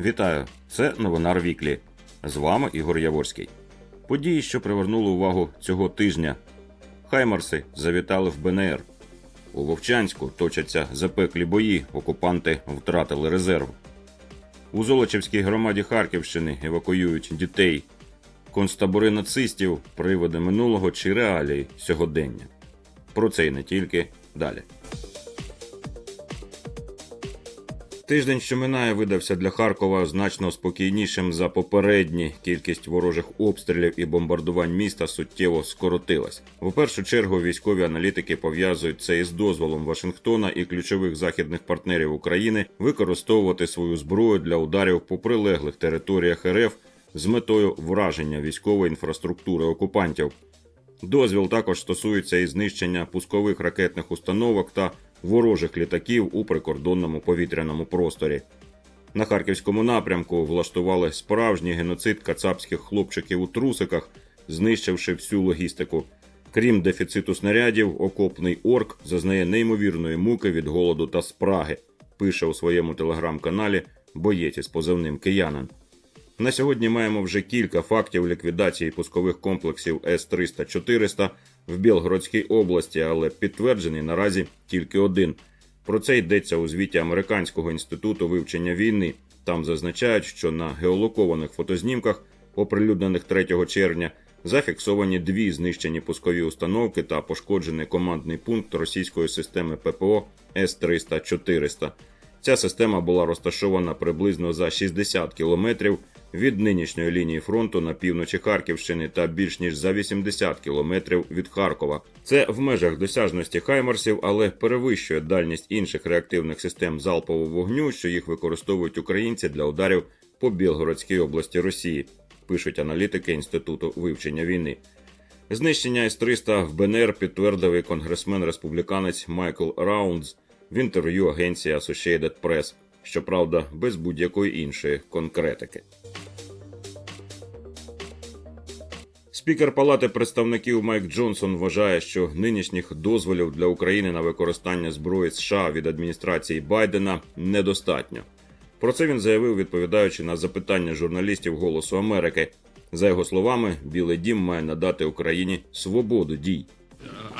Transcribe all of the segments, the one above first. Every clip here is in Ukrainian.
Вітаю! Це новинар Віклі. З вами Ігор Яворський. Події, що привернули увагу цього тижня. Хаймарси завітали в БНР. У Вовчанську точаться запеклі бої, окупанти втратили резерв. У Золочівській громаді Харківщини евакуюють дітей. Концтабори нацистів, приводи минулого чи реалії сьогодення. Про це і не тільки далі. Тиждень, що минає, видався для Харкова значно спокійнішим за попередні. Кількість ворожих обстрілів і бомбардувань міста суттєво скоротилась. В першу чергу військові аналітики пов'язують це із дозволом Вашингтона і ключових західних партнерів України використовувати свою зброю для ударів по прилеглих територіях РФ з метою враження військової інфраструктури окупантів. Дозвіл також стосується і знищення пускових ракетних установок та ворожих літаків у прикордонному повітряному просторі. На харківському напрямку влаштували справжній геноцид кацапських хлопчиків у трусиках, знищивши всю логістику. Крім дефіциту снарядів, окопний орк зазнає неймовірної муки від голоду та спраги, пише у своєму телеграм-каналі боєць із позивним киянин. На сьогодні маємо вже кілька фактів ліквідації пускових комплексів С-300-400 в Білгородській області, але підтверджений наразі тільки один. Про це йдеться у звіті Американського інституту вивчення війни. Там зазначають, що на геолокованих фотознімках, оприлюднених 3 червня, зафіксовані дві знищені пускові установки та пошкоджений командний пункт російської системи ППО С-300-400. Ця система була розташована приблизно за 60 кілометрів від нинішньої лінії фронту на півночі Харківщини та більш ніж за 80 кілометрів від Харкова. Це в межах досяжності Хаймарсів, але перевищує дальність інших реактивних систем залпового вогню, що їх використовують українці для ударів по Білгородській області Росії, пишуть аналітики Інституту вивчення війни. Знищення С-300 в БНР підтвердив і конгресмен-республіканець Майкл Раундз в інтерв'ю агенції Associated Press, щоправда, без будь-якої іншої конкретики. Спікер Палати представників Майк Джонсон вважає, що нинішніх дозволів для України на використання зброї США від адміністрації Байдена недостатньо. Про це він заявив, відповідаючи на запитання журналістів Голосу Америки. За його словами, Білий Дім має надати Україні свободу дій.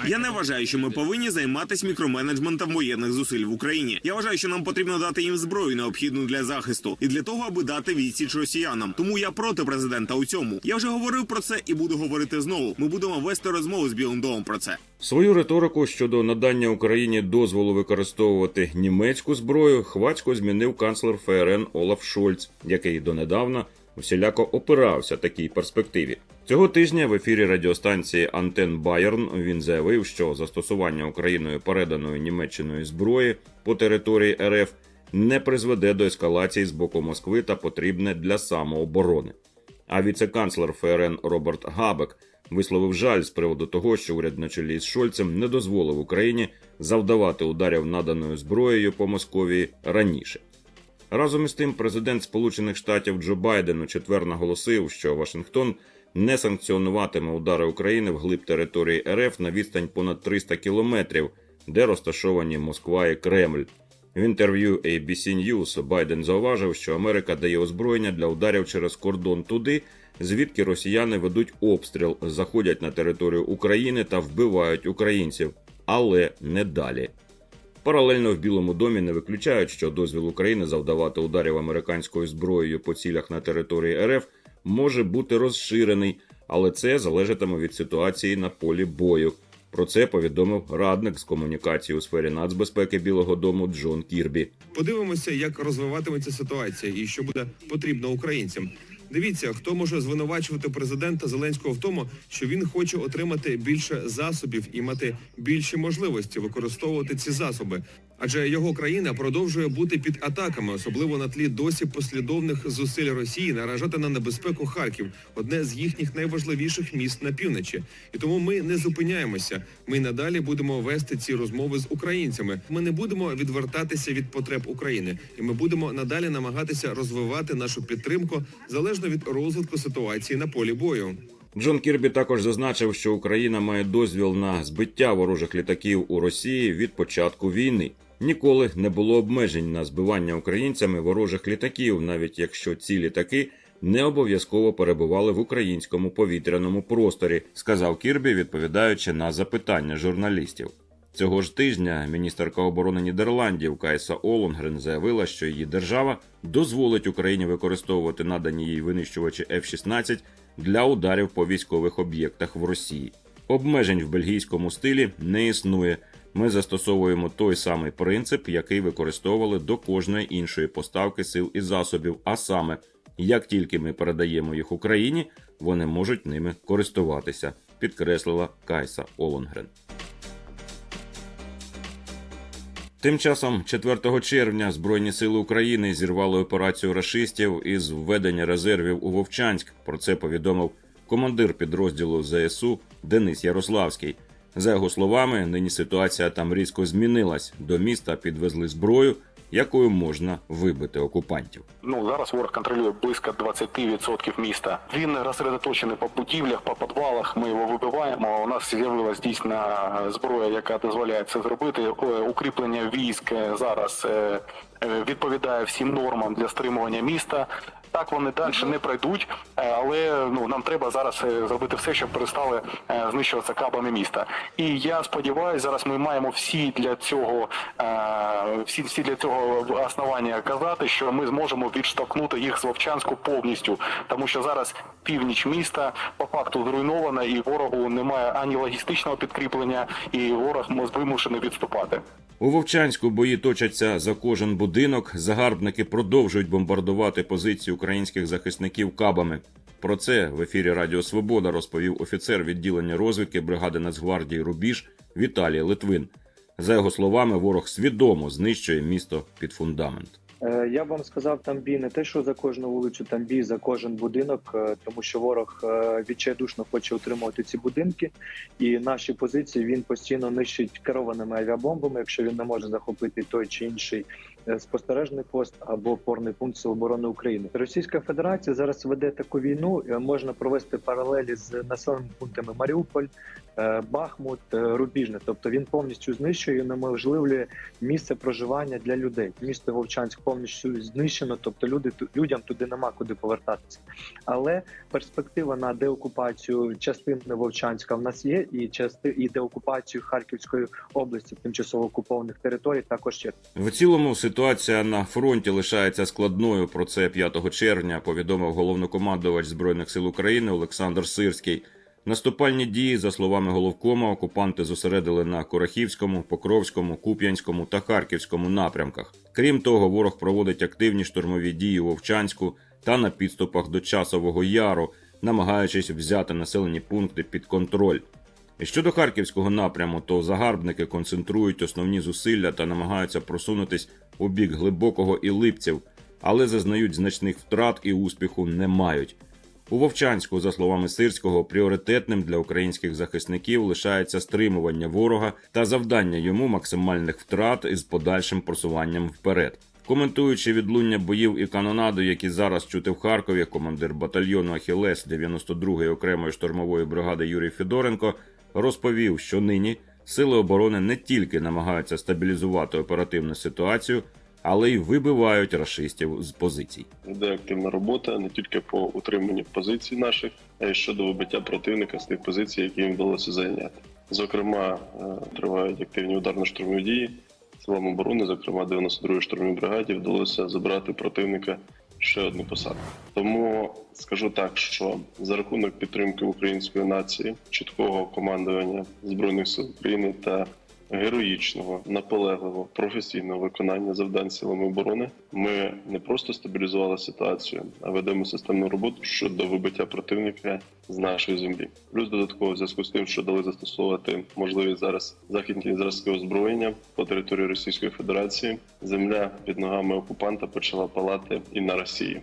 Я не вважаю, що ми повинні займатися мікроменеджментом воєнних зусиль в Україні. Я вважаю, що нам потрібно дати їм зброю, необхідну для захисту, і для того, аби дати відсіч росіянам. Тому я проти президента у цьому. Я вже говорив про це і буду говорити знову. Ми будемо вести розмову з Білим домом про це. Свою риторику щодо надання Україні дозволу використовувати німецьку зброю хвацько змінив канцлер ФРН Олаф Шольц, який донедавна всіляко опирався такій перспективі. Цього тижня в ефірі радіостанції Антен Байерн він заявив, що застосування Україною переданої Німеччиною зброї по території РФ не призведе до ескалації з боку Москви та потрібне для самооборони. А віце-канцлер ФРН Роберт Габек висловив жаль з приводу того, що уряд на чолі з Шольцем не дозволив Україні завдавати ударів наданою зброєю по Московії раніше. Разом із тим, президент Сполучених Штатів Джо Байден у четвер наголосив, що Вашингтон не санкціонуватиме удари України вглиб території РФ на відстань понад 300 кілометрів, де розташовані Москва і Кремль. В інтерв'ю ABC News Байден зауважив, що Америка дає озброєння для ударів через кордон туди, звідки росіяни ведуть обстріл, заходять на територію України та вбивають українців, але не далі. Паралельно в Білому домі не виключають, що дозвіл України завдавати ударів американською зброєю по цілях на території РФ може бути розширений, але це залежатиме від ситуації на полі бою. Про це повідомив радник з комунікації у сфері нацбезпеки Білого Дому Джон Кірбі. Подивимося, як розвиватиметься ситуація і що буде потрібно українцям. Дивіться, хто може звинувачувати президента Зеленського в тому, що він хоче отримати більше засобів і мати більші можливості використовувати ці засоби. Адже його країна продовжує бути під атаками, особливо на тлі досі послідовних зусиль Росії наражати на небезпеку Харків, одне з їхніх найважливіших міст на півночі. І тому ми не зупиняємося. Ми надалі будемо вести ці розмови з українцями. Ми не будемо відвертатися від потреб України, і ми будемо надалі намагатися розвивати нашу підтримку залежно від розвитку ситуації на полі бою. Джон Кірбі також зазначив, що Україна має дозвіл на збиття ворожих літаків у Росії від початку війни. Ніколи не було обмежень на збивання українцями ворожих літаків, навіть якщо ці літаки не обов'язково перебували в українському повітряному просторі, сказав Кірбі, відповідаючи на запитання журналістів. Цього ж тижня міністерка оборони Нідерландів Кайса Олонгрен заявила, що її держава дозволить Україні використовувати надані їй винищувачі F-16 для ударів по військових об'єктах в Росії. Обмежень в бельгійському стилі не існує. Ми застосовуємо той самий принцип, який використовували до кожної іншої поставки сил і засобів. А саме, як тільки ми передаємо їх Україні, вони можуть ними користуватися, підкреслила Кайса Олонгрен. Тим часом, 4 червня, Збройні сили України зірвали операцію рашистів із введення резервів у Вовчанськ. Про це повідомив командир підрозділу ЗСУ Денис Ярославський. За його словами, нині ситуація там різко змінилась. До міста підвезли зброю, якою можна вибити окупантів. Ну зараз ворог контролює близько 20% міста. Він розсередоточений по будівлях, по підвалах. Ми його вибиваємо. У нас з'явилась дійсна зброя, яка дозволяє це зробити. Е, Укріплення військ е, зараз е, відповідає всім нормам для стримування міста. Так вони далі не пройдуть, е, але ну нам треба зараз е, зробити все, щоб перестали е, знищуватися кабами міста. І я сподіваюся, зараз ми маємо всі для цього всі, всі для цього основання казати, що ми зможемо відштовхнути їх з Вовчанську повністю, тому що зараз північ міста по факту зруйнована, і ворогу немає ані логістичного підкріплення, і ворог вимушений відступати. У Вовчанську бої точаться за кожен будинок. Загарбники продовжують бомбардувати позиції українських захисників кабами. Про це в ефірі Радіо Свобода розповів офіцер відділення розвідки бригади Нацгвардії Рубіж Віталій Литвин. За його словами, ворог свідомо знищує місто під фундамент. Е, Я вам сказав, там бій не те, що за кожну вулицю, там бій за кожен будинок, е, тому що ворог е, відчайдушно хоче утримувати ці будинки, і наші позиції він постійно нищить керованими авіабомбами, якщо він не може захопити той чи інший спостережний пост або опорний пункт Сил оборони України. Російська Федерація зараз веде таку війну. е, Можна провести паралелі з населеними пунктами Маріуполь, е, Бахмут, е, Рубіжне. Тобто він повністю знищує і унеможливлює місце проживання для людей. Місто Вовчанськ повністю знищено, тобто люди людям туди нема куди повертатися. Але перспектива на деокупацію частини Вовчанська в нас є, і части і деокупацію Харківської області тимчасово окупованих територій також є. В цілому ситуація на фронті лишається складною. Про це 5 червня повідомив головнокомандувач збройних сил України Олександр Сирський. Наступальні дії, за словами головкома, окупанти зосередили на Корахівському, Покровському, Куп'янському та Харківському напрямках. Крім того, ворог проводить активні штурмові дії у Вовчанську та на підступах до Часового Яру, намагаючись взяти населені пункти під контроль. І щодо харківського напряму, то загарбники концентрують основні зусилля та намагаються просунутись у бік глибокого і липців, але зазнають значних втрат і успіху не мають. У Вовчанську, за словами Сирського, пріоритетним для українських захисників лишається стримування ворога та завдання йому максимальних втрат із подальшим просуванням вперед. Коментуючи відлуння боїв і канонаду, які зараз чути в Харкові, командир батальйону Ахілес 92-ї окремої штурмової бригади Юрій Федоренко розповів, що нині сили оборони не тільки намагаються стабілізувати оперативну ситуацію, але й вибивають рашистів з позицій. Йде активна робота не тільки по утриманню позицій наших, а й щодо вибиття противника з тих позицій, які їм вдалося зайняти. Зокрема, е, тривають активні ударно-штурмові дії. Силам оборони, зокрема 92-ї штурмовій бригаді, вдалося забрати противника ще одну посадку. Тому скажу так, що за рахунок підтримки української нації, чіткого командування збройних сил України та героїчного, наполегливого, професійного виконання завдань силами оборони ми не просто стабілізували ситуацію, а ведемо системну роботу щодо вибиття противника з нашої землі. Плюс додатково в зв'язку з тим, що дали застосовувати можливість зараз західні зразки озброєння по території Російської Федерації. Земля під ногами окупанта почала палати і на Росії.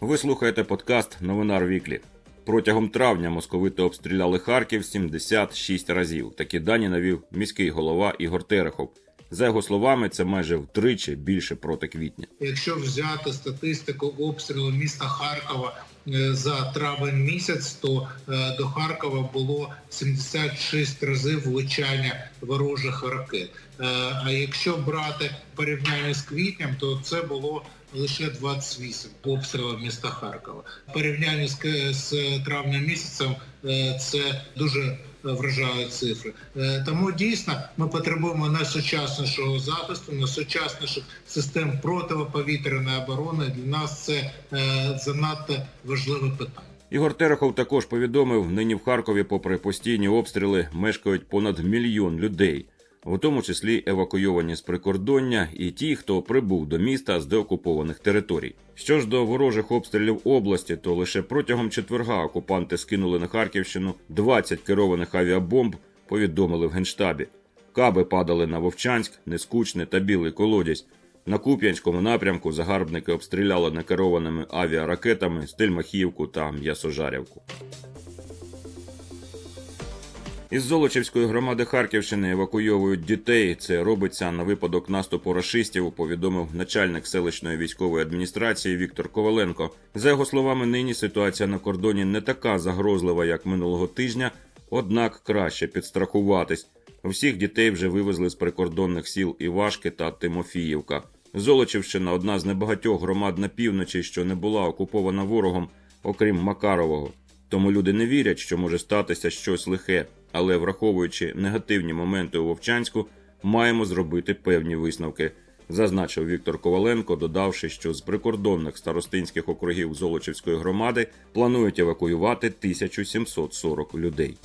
Ви слухаєте подкаст Новинар Віклі. Протягом травня московити обстріляли Харків 76 разів. Такі дані навів міський голова Ігор Терехов. За його словами, це майже втричі більше проти квітня. Якщо взяти статистику обстрілу міста Харкова е, за травень місяць, то е, до Харкова було 76 разів влучання ворожих ракет. Е, А якщо брати порівняння з квітнем, то це було лише 28 обстрілів міста Харкова. Порівняння з, з травня місяцем е, це дуже вражають цифри. Е, Тому дійсно ми потребуємо найсучаснішого захисту, найсучасніших систем протиповітряної оборони. Для нас це е, занадто важливе питання. Ігор Терехов також повідомив, нині в Харкові, попри постійні обстріли, мешкають понад мільйон людей, в тому числі евакуйовані з прикордоння і ті, хто прибув до міста з деокупованих територій. Що ж до ворожих обстрілів області, то лише протягом четверга окупанти скинули на Харківщину 20 керованих авіабомб, повідомили в генштабі. Каби падали на Вовчанськ, Нескучне та Білий Колодязь. На Куп'янському напрямку загарбники обстріляли некерованими авіаракетами Стельмахівку та М'ясожарівку. Із Золочівської громади Харківщини евакуйовують дітей. Це робиться на випадок наступу рашистів, повідомив начальник селищної військової адміністрації Віктор Коваленко. За його словами, нині ситуація на кордоні не така загрозлива, як минулого тижня, однак краще підстрахуватись. Всіх дітей вже вивезли з прикордонних сіл Івашки та Тимофіївка. Золочівщина одна з небагатьох громад на півночі, що не була окупована ворогом, окрім Макарового. Тому люди не вірять, що може статися щось лихе, але враховуючи негативні моменти у Вовчанську, маємо зробити певні висновки. Зазначив Віктор Коваленко, додавши, що з прикордонних старостинських округів Золочівської громади планують евакуювати 1740 людей.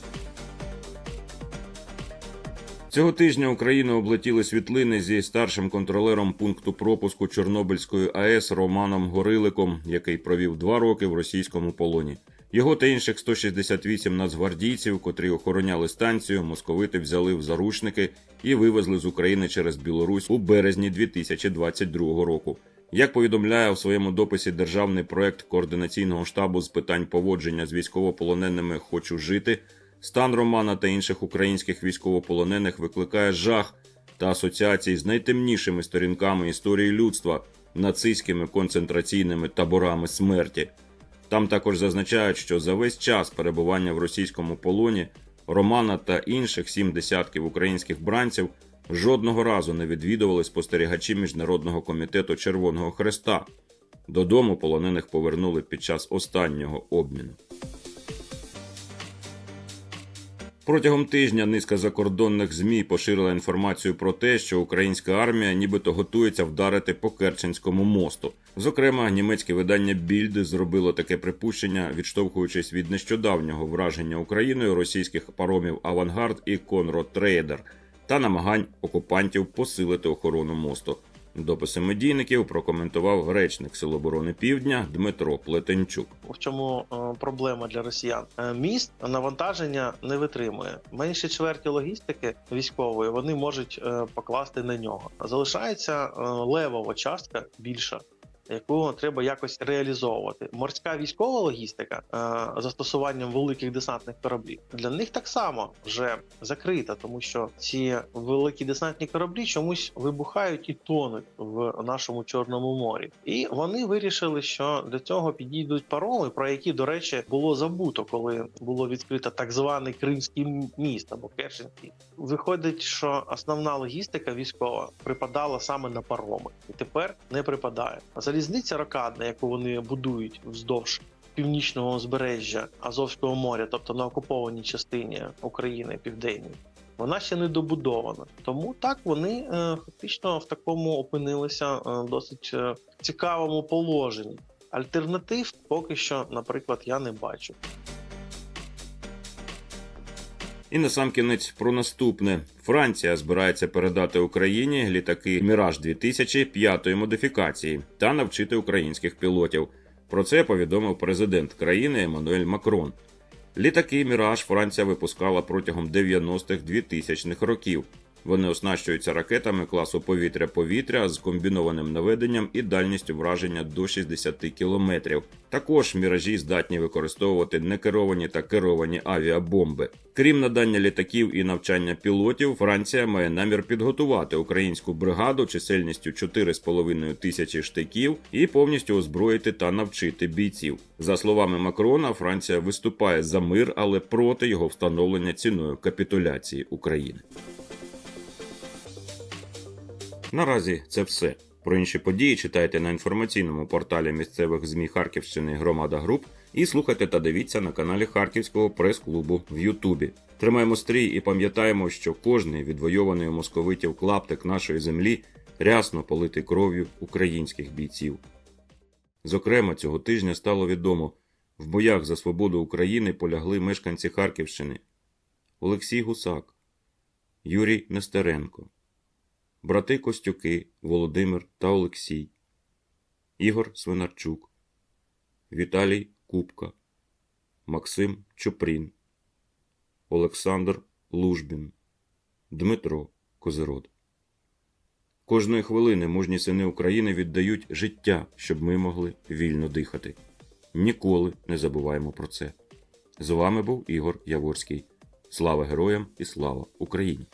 Цього тижня Україну облетіли світлини зі старшим контролером пункту пропуску Чорнобильської АЕС Романом Гориликом, який провів два роки в російському полоні. Його та інших 168 нацгвардійців, котрі охороняли станцію, московити взяли в заручники і вивезли з України через Білорусь у березні 2022 року. Як повідомляє у своєму дописі державний проект координаційного штабу з питань поводження з військовополоненими Хочу жити. Стан Романа та інших українських військовополонених викликає жах та асоціації з найтемнішими сторінками історії людства, нацистськими концентраційними таборами смерті. Там також зазначають, що за весь час перебування в російському полоні Романа та інших сім десятків українських бранців жодного разу не відвідували спостерігачі Міжнародного комітету Червоного Хреста. Додому полонених повернули під час останнього обміну. Протягом тижня низка закордонних змі поширила інформацію про те, що українська армія нібито готується вдарити по Керченському мосту. Зокрема, німецьке видання Більд зробило таке припущення, відштовхуючись від нещодавнього враження Україною російських паромів Авангард і Конрод Трейдер та намагань окупантів посилити охорону мосту. Дописи медійників прокоментував гречник Сил Півдня Дмитро Плетенчук. В чому е, проблема для росіян? Е, Міст навантаження не витримує. Менше чверті логістики військової вони можуть е, покласти на нього. Залишається левова частка більша. Яку треба якось реалізовувати, морська військова логістика е, застосуванням великих десантних кораблів для них так само вже закрита, тому що ці великі десантні кораблі чомусь вибухають і тонуть в нашому чорному морі. І вони вирішили, що для цього підійдуть пароми, про які, до речі, було забуто, коли було відкрито так званий Кримський міст або Керченський. Виходить, що основна логістика військова припадала саме на пароми, і тепер не припадає. Залізниця рокадна, яку вони будують вздовж. Північного узбережжя Азовського моря, тобто на окупованій частині України південній, вона ще не добудована. Тому так вони е, фактично в такому опинилися е, досить е, цікавому положенні. Альтернатив поки що, наприклад, я не бачу. І на сам кінець про наступне: Франція збирається передати Україні літаки Міраж 2000 п'ятої модифікації та навчити українських пілотів. Про це повідомив президент країни Еммануель Макрон. Літаки Міраж Франція випускала протягом 90-х 2000-х років. Вони оснащуються ракетами класу повітря-повітря з комбінованим наведенням і дальністю враження до 60 кілометрів. Також міражі здатні використовувати некеровані та керовані авіабомби. Крім надання літаків і навчання пілотів, Франція має намір підготувати українську бригаду чисельністю 4,5 тисячі штиків і повністю озброїти та навчити бійців. За словами Макрона, Франція виступає за мир, але проти його встановлення ціною капітуляції України. Наразі це все. Про інші події читайте на інформаційному порталі місцевих ЗМІ Харківщини Громада Груп і слухайте та дивіться на каналі Харківського прес-клубу в Ютубі. Тримаємо стрій і пам'ятаємо, що кожний відвойований у московитів клаптик нашої землі рясно политий кров'ю українських бійців. Зокрема, цього тижня стало відомо, в боях за свободу України полягли мешканці Харківщини Олексій Гусак, Юрій Нестеренко, брати Костюки Володимир та Олексій, Ігор Свинарчук, Віталій Купка, Максим Чупрін, Олександр Лужбін, Дмитро Козирод. Кожної хвилини мужні сини України віддають життя, щоб ми могли вільно дихати. Ніколи не забуваємо про це. З вами був Ігор Яворський. Слава героям і слава Україні!